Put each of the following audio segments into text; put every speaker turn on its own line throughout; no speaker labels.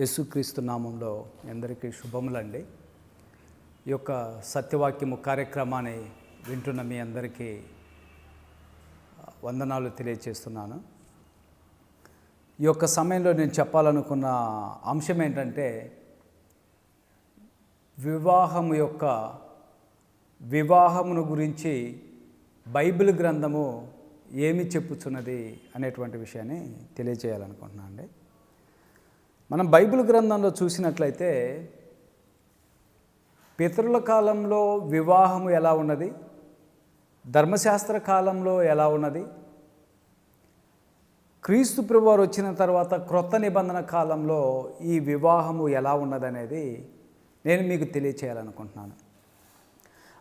యేసుక్రీస్తు నామంలో అందరికీ శుభములండి. ఈ యొక్క సత్యవాక్యము కార్యక్రమాన్ని వింటున్న మీ అందరికీ వందనాలు తెలియచేస్తున్నాను. ఈ యొక్క సమయంలో నేను చెప్పాలనుకున్న అంశం ఏంటంటే వివాహము యొక్క వివాహమును గురించి బైబిల్ గ్రంథము ఏమి చెప్పుచున్నది అనేటువంటి విషయాన్ని తెలియజేయాలనుకుంటున్నాను అండి మనం బైబిల్ గ్రంథంలో చూసినట్లయితే పితరుల కాలంలో వివాహము ఎలా ఉన్నది? ధర్మశాస్త్ర కాలంలో ఎలా ఉన్నది? క్రీస్తు ప్రభువారు వచ్చిన తర్వాత క్రొత్త నిబంధన కాలంలో ఈ వివాహము ఎలా ఉన్నదనేది నేను మీకు తెలియచేయాలనుకుంటున్నాను.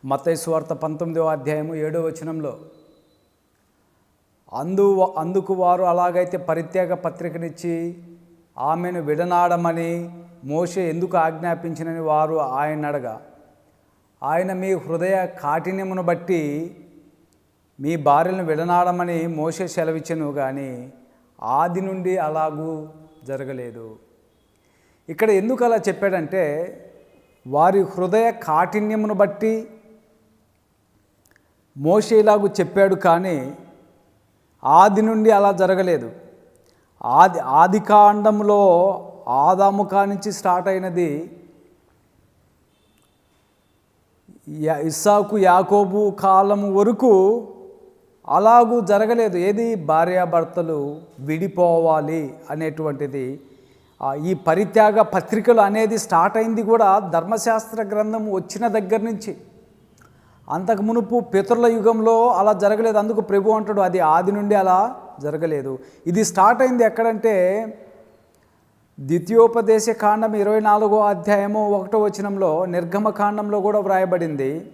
మతేశ్వార్త సువార్త పంతొమ్మిదవ అధ్యాయము ఏడో వచనంలో అందు అందుకు వారు అలాగైతే పరిత్యాగ పత్రికనిచ్చి ఆమెను విడనాడమని మోషే ఎందుకు ఆజ్ఞాపించినని వారు ఆయన అడగా ఆయన మీ హృదయ కాఠిన్యమును బట్టి మీ భార్యను విడనాడమని మోసే సెలవిచ్చను కానీ ఆది నుండి అలాగూ జరగలేదు. ఇక్కడ ఎందుకు అలా చెప్పాడంటే వారి హృదయ కాఠిన్యమును బట్టి మోషే ఇలాగూ చెప్పాడు కానీ ఆది నుండి అలా జరగలేదు. ఆది ఆది కాండంలో ఆదాముఖా నుంచి స్టార్ట్ అయినది యా- ఇస్సాకు యాకోబు కాలం వరకు అలాగూ జరగలేదు. ఏది? భార్యాభర్తలు విడిపోవాలి అనేటువంటిది. ఈ పరిత్యాగ పత్రికలు అనేది స్టార్ట్ అయింది కూడా ధర్మశాస్త్ర గ్రంథం వచ్చిన దగ్గర నుంచి. అంతకు మునుపు పితరుల యుగంలో అలా జరగలేదు. అందుకు ప్రభు అంటాడు అది ఆది నుండి అలా జరగలేదు. ఇది స్టార్ట్ అయింది ఎక్కడంటే ద్వితీయోపదేశ కాండం ఇరవై నాలుగో అధ్యాయము ఒకటో వచనంలో నిర్గమ కాండంలో కూడా వ్రాయబడింది.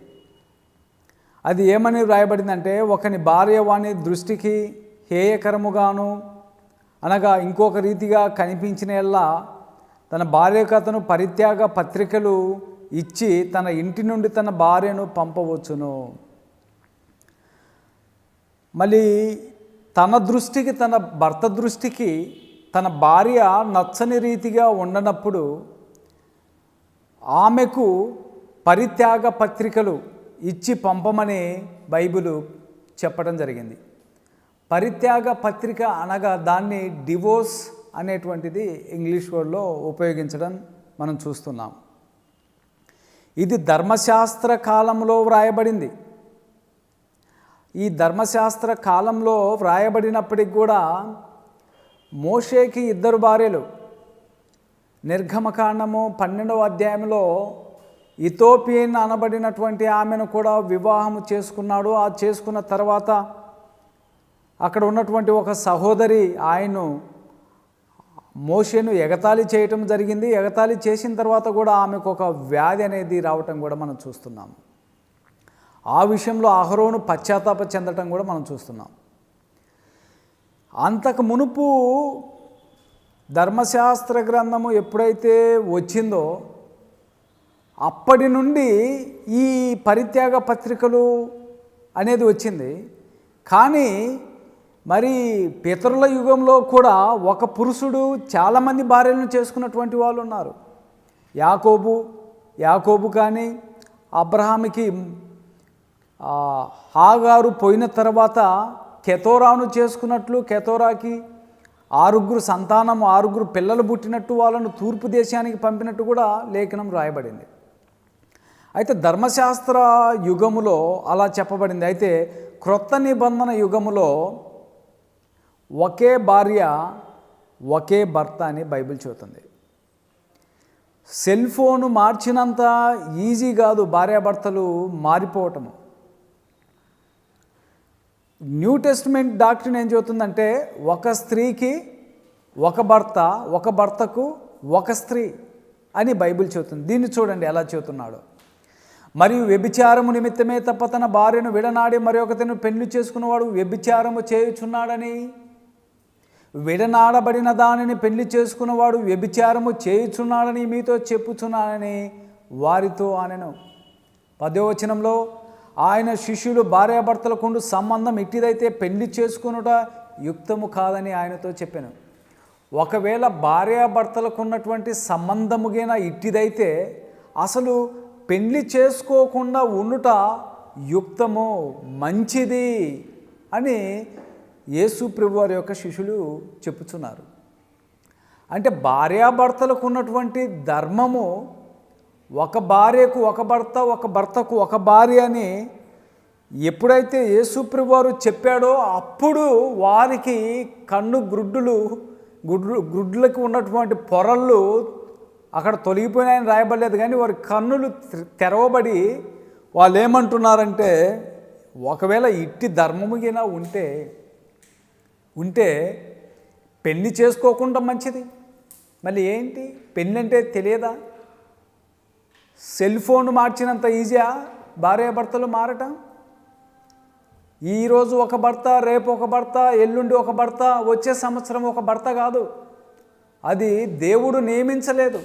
అది ఏమని వ్రాయబడిందంటే ఒకని భార్య వాని దృష్టికి హేయకరముగాను అనగా ఇంకొక రీతిగా కనిపించిన ఎల్లా తన భార్యకు అతను పరిత్యాగ పత్రికలు ఇచ్చి తన ఇంటి నుండి తన భార్యను పంపవచ్చును. మళ్ళీ తన దృష్టికి తన భర్త దృష్టికి తన భార్య నచ్చని రీతిగా ఉండనప్పుడు ఆమెకు పరిత్యాగ పత్రికలు ఇచ్చి పంపమని బైబిలు చెప్పడం జరిగింది. పరిత్యాగ పత్రిక అనగా దాన్ని డివోర్స్ అనేటువంటిది ఇంగ్లీష్ వర్డ్లో ఉపయోగించడం మనం చూస్తున్నాం. ఇది ధర్మశాస్త్ర కాలంలో వ్రాయబడింది. ఈ ధర్మశాస్త్ర కాలంలో వ్రాయబడినప్పటికి కూడా మోషేకి ఇద్దరు భార్యలు. నిర్గమకాండము పన్నెండవ అధ్యాయంలో ఇథోపియన్ అనబడినటువంటి ఆమెను కూడా వివాహము చేసుకున్నాడు. ఆ చేసుకున్న తర్వాత అక్కడ ఉన్నటువంటి ఒక సహోదరి ఆయన్ను మోషేను ఎగతాళి చేయటం జరిగింది. ఎగతాళి చేసిన తర్వాత కూడా ఆమెకు ఒక వ్యాధి అనేది రావటం కూడా మనం చూస్తున్నాము. ఆ విషయంలో అహరోను పశ్చాత్తాప చెందటం కూడా మనం చూస్తున్నాం. అంతకు మునుపు ధర్మశాస్త్ర గ్రంథము ఎప్పుడైతే వచ్చిందో అప్పటి నుండి ఈ పరిత్యాగ పత్రికలు అనేది వచ్చింది. కానీ మరి పితరుల యుగంలో కూడా ఒక పురుషుడు చాలామంది భార్యలను చేసుకున్నటువంటి వాళ్ళు ఉన్నారు. యాకోబు యాకోబు కానీ అబ్రహామికి హాగారు పోయిన తర్వాత కెతోరాను చేసుకున్నట్లు కెతోరాకి ఆరుగురు సంతానం ఆరుగురు పిల్లలు పుట్టినట్టు వాళ్ళను తూర్పు దేశానికి పంపినట్టు కూడా లేఖనం రాయబడింది. అయితే ధర్మశాస్త్ర యుగములో అలా చెప్పబడింది. అయితే క్రొత్త నిబంధన యుగములో ఒకే భార్య ఒకే భర్త అని బైబిల్ చెబుతుంది. సెల్ ఫోన్ మార్చినంత ఈజీ కాదు భార్యాభర్తలు మారిపోవటము. న్యూ టెస్ట్మెంట్ డాక్టర్ ఏం చెబుతుందంటే ఒక స్త్రీకి ఒక భర్త ఒక భర్తకు ఒక స్త్రీ అని బైబిల్ చెబుతుంది. దీన్ని చూడండి ఎలా చెబుతున్నాడు. మరియు వ్యభిచారము నిమిత్తమే తప్ప తన భార్యను విడనాడి మరొకతను పెళ్ళి చేసుకున్నవాడు వ్యభిచారము చేయుచున్నాడని విడనాడబడిన దానిని పెళ్ళి చేసుకున్నవాడు వ్యభిచారము చేయుచున్నాడని మీతో చెప్పుచున్నానని వారితో అనెను. పదో వచనంలో ఆయన శిష్యులు భార్యాభర్తలకుండు సంబంధం ఇట్టిదైతే పెళ్ళి చేసుకునుట యుక్తము కాదని ఆయనతో చెప్పాను. ఒకవేళ భార్యాభర్తలకు ఉన్నటువంటి ఇట్టిదైతే అసలు పెళ్ళి చేసుకోకుండా ఉండుట యుక్తము మంచిది అని యేసు వారి యొక్క శిష్యులు చెప్పుచున్నారు. అంటే భార్యాభర్తలకు ఉన్నటువంటి ధర్మము ఒక భార్యకు ఒక భర్త ఒక భర్తకు ఒక భార్య అని ఎప్పుడైతే యేసుప్రభు వారు చెప్పాడో అప్పుడు వారికి కన్ను గ్రుడ్డులు గుడ్లు గుడ్లకు ఉన్నటువంటి పొరళ్ళు అక్కడ తొలగిపోయినాయని రాయబడలేదు. కానీ వారి కన్నులు తెరవబడి వాళ్ళు ఏమంటున్నారంటే ఒకవేళ ఇట్టి ధర్మముగా ఉంటే ఉంటే పెళ్ళి చేసుకోకుండా మంచిది. మళ్ళీ ఏంటి? పెళ్ళి అంటే తెలియదా? సెల్ ఫోన్ మార్చినంత ఈజీయా? భార్యాభర్తలు మారటం? ఈరోజు ఒక భర్త రేపు ఒక భర్త ఎల్లుండి ఒక భర్త వచ్చే సంవత్సరం ఒక భర్త కాదు. అది దేవుడు నియమించలేదు.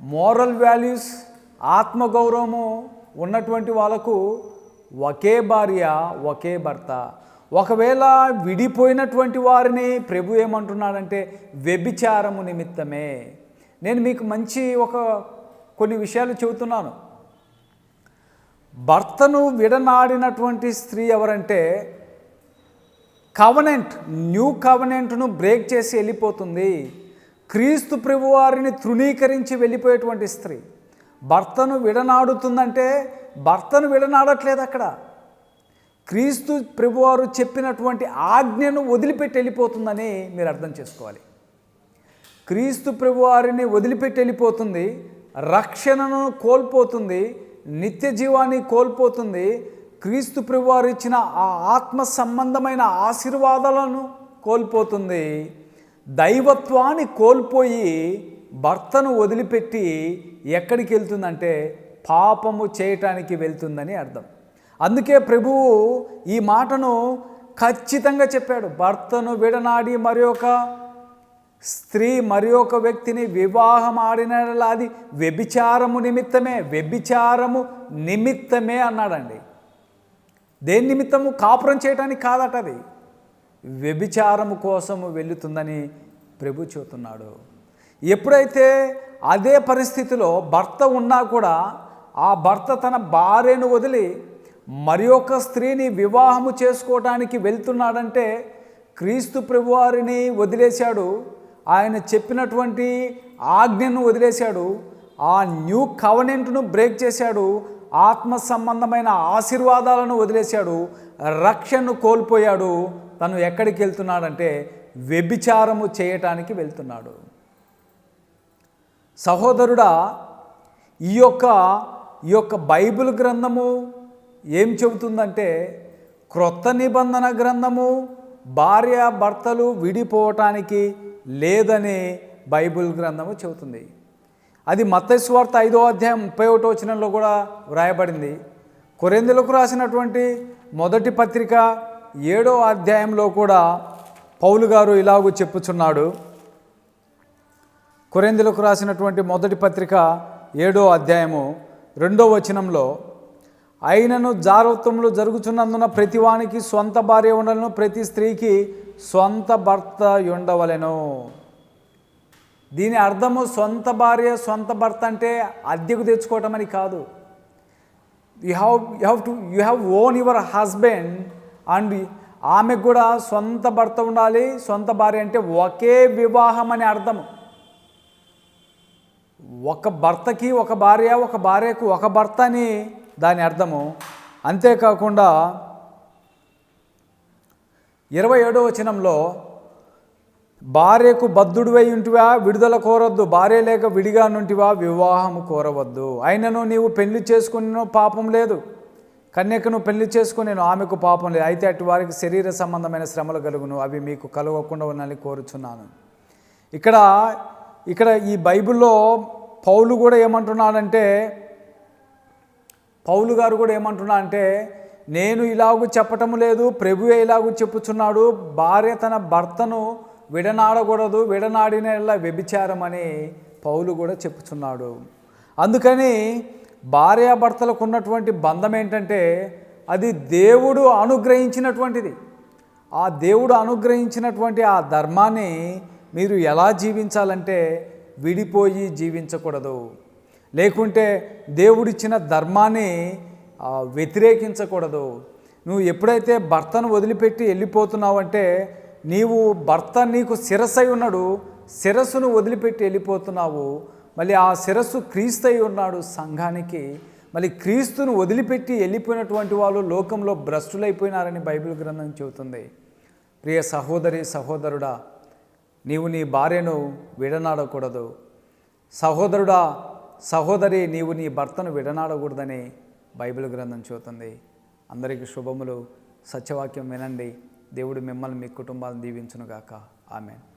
మోరల్ వాల్యూస్ ఆత్మగౌరవము ఉన్నటువంటి వాళ్ళకు ఒకే భార్య ఒకే భర్త. ఒకవేళ విడిపోయినటువంటి వారిని ప్రభు ఏమంటున్నాడంటే వ్యభిచారము నిమిత్తమే. నేను మీకు మంచి ఒక కొన్ని విషయాలు చెబుతున్నాను. భర్తను విడనాడినటువంటి స్త్రీ ఎవరంటే కవనెంట్ న్యూ కవనెంట్ను బ్రేక్ చేసి వెళ్ళిపోతుంది. క్రీస్తు ప్రభువారిని తృణీకరించి వెళ్ళిపోయేటువంటి స్త్రీ. భర్తను విడనాడుతుందంటే భర్తను విడనాడట్లేదు అక్కడ. క్రీస్తు ప్రభువారు చెప్పినటువంటి ఆజ్ఞను వదిలిపెట్టి వెళ్ళిపోతుందని మీరు అర్థం చేసుకోవాలి. క్రీస్తు ప్రభువారిని వదిలిపెట్టి వెళ్ళిపోతుంది. రక్షణను కోల్పోతుంది నిత్య జీవాన్ని కోల్పోతుంది. క్రీస్తు ప్రభువారు ఇచ్చిన ఆ ఆత్మ సంబంధమైన ఆశీర్వాదాలను కోల్పోతుంది. దైవత్వాన్ని కోల్పోయి భర్తను వదిలిపెట్టి ఎక్కడికి వెళ్తుందంటే పాపము చేయటానికి వెళ్తుందని అర్థం. అందుకే ప్రభువు ఈ మాటను ఖచ్చితంగా చెప్పాడు. భర్తను విడనాడి మరి ఒక స్త్రీ మరి ఒక వ్యక్తిని వివాహం ఆడిన అది వ్యభిచారము నిమిత్తమే వ్యభిచారము నిమిత్తమే అన్నాడండి. దేని నిమిత్తము? కాపురం చేయటానికి కాదట అది. వ్యభిచారము కోసము వెళుతుందని ప్రభు చెబుతున్నాడు. ఎప్పుడైతే అదే పరిస్థితిలో భర్త ఉన్నా కూడా ఆ భర్త తన భార్యను వదిలి మరి ఒక స్త్రీని వివాహము చేసుకోవటానికి వెళ్తున్నాడంటే క్రీస్తు ప్రభువారిని వదిలేశాడు. ఆయన చెప్పినటువంటి ఆజ్ఞను వదిలేశాడు ఆ న్యూ కవనెంట్ను బ్రేక్ చేశాడు ఆత్మ సంబంధమైన ఆశీర్వాదాలను వదిలేశాడు రక్షణను కోల్పోయాడు. తను ఎక్కడికి వెళ్తున్నాడంటే వ్యభిచారము చేయటానికి వెళ్తున్నాడు. సహోదరుడా ఈ యొక్క ఈ యొక్క బైబిల్ గ్రంథము ఏం చెబుతుందంటే క్రొత్త నిబంధన గ్రంథము భార్య భర్తలు విడిపోవటానికి లేదని బైబిల్ గ్రంథము చెబుతుంది. అది మత్తస్వార్త ఐదో అధ్యాయం ముప్పై ఒకటో వచనంలో కూడా వ్రాయబడింది. కొరెందులకు రాసినటువంటి మొదటి పత్రిక ఏడో అధ్యాయంలో కూడా పౌలు గారు ఇలాగూ చెప్పుచున్నాడు. కొరెందులకు రాసినటువంటి మొదటి పత్రిక ఏడో అధ్యాయము రెండో వచనంలో అయినను జారత్వములు జరుగుచున్నందున ప్రతివానికి సొంత భార్య ఉండలను ప్రతి స్త్రీకి సొంత భర్త ఉండవలెను. దీని అర్థము సొంత భార్య సొంత భర్త అంటే అద్దెకు తెచ్చుకోవటం అని కాదు. You have you have to you have own your husband and ఆమెకు కూడా సొంత భర్త ఉండాలి సొంత భార్య అంటే ఒకే వివాహం అని అర్థము. ఒక భర్తకి ఒక భార్య ఒక భార్యకు ఒక భర్త అని దాని అర్థము. అంతేకాకుండా ఇరవై ఏడో వచనంలో భార్యకు బద్ధుడివై ఉంటివా? విడుదల కోరవద్దు భార్య లేక విడిగా నుంటివా? వివాహము కోరవద్దు. అయినను నీవు పెళ్ళి చేసుకుని పాపం లేదు. కన్యకను పెళ్ళి చేసుకునేను. ఆమెకు పాపం లేదు. అయితే అటు వారికి శరీర సంబంధమైన శ్రమలు కలుగును. అవి మీకు కలగకుండా ఉండాలని కోరుచున్నాను. ఇక్కడ ఇక్కడ ఈ బైబిల్లో పౌలు కూడా ఏమంటున్నాడంటే పౌలు గారు కూడా ఏమంటున్నా అంటే నేను ఇలాగూ చెప్పటం లేదు ప్రభువే ఇలాగూ చెప్పుచున్నాడు. భార్య తన భర్తను విడనాడకూడదు విడనాడిన వ్యభిచారం అని పౌలు కూడా చెప్పుచున్నాడు. అందుకని భార్యాభర్తలకు ఉన్నటువంటి బంధం ఏంటంటే అది దేవుడు అనుగ్రహించినటువంటిది. ఆ దేవుడు అనుగ్రహించినటువంటి ఆ ధర్మాన్ని మీరు ఎలా జీవించాలంటే విడిపోయి జీవించకూడదు. లేకుంటే దేవుడిచ్చిన ధర్మాన్ని వ్యతిరేకించకూడదు. నువ్వు ఎప్పుడైతే భర్తను వదిలిపెట్టి వెళ్ళిపోతున్నావంటే నీవు భర్త నీకు శిరస్సై ఉన్నాడు శిరస్సును వదిలిపెట్టి వెళ్ళిపోతున్నావు మళ్ళీ ఆ శిరస్సు క్రీస్తు అయి ఉన్నాడు సంఘానికి మళ్ళీ క్రీస్తును వదిలిపెట్టి వెళ్ళిపోయినటువంటి వాళ్ళు లోకంలో భ్రష్టులైపోయినారని బైబిల్ గ్రంథం చెబుతుంది. ప్రియ సహోదరి సహోదరుడా నీవు నీ భార్యను విడనాడకూడదు. సహోదరుడా సహోదరి నీవు నీ భర్తను విడనాడకూడదని బైబిల్ గ్రంథం చూతుంది అందరికీ శుభములు. సత్యవాక్యం వినండి. దేవుడు మిమ్మల్ని మీ కుటుంబాలను దీవించునుగాక. ఆమెన్.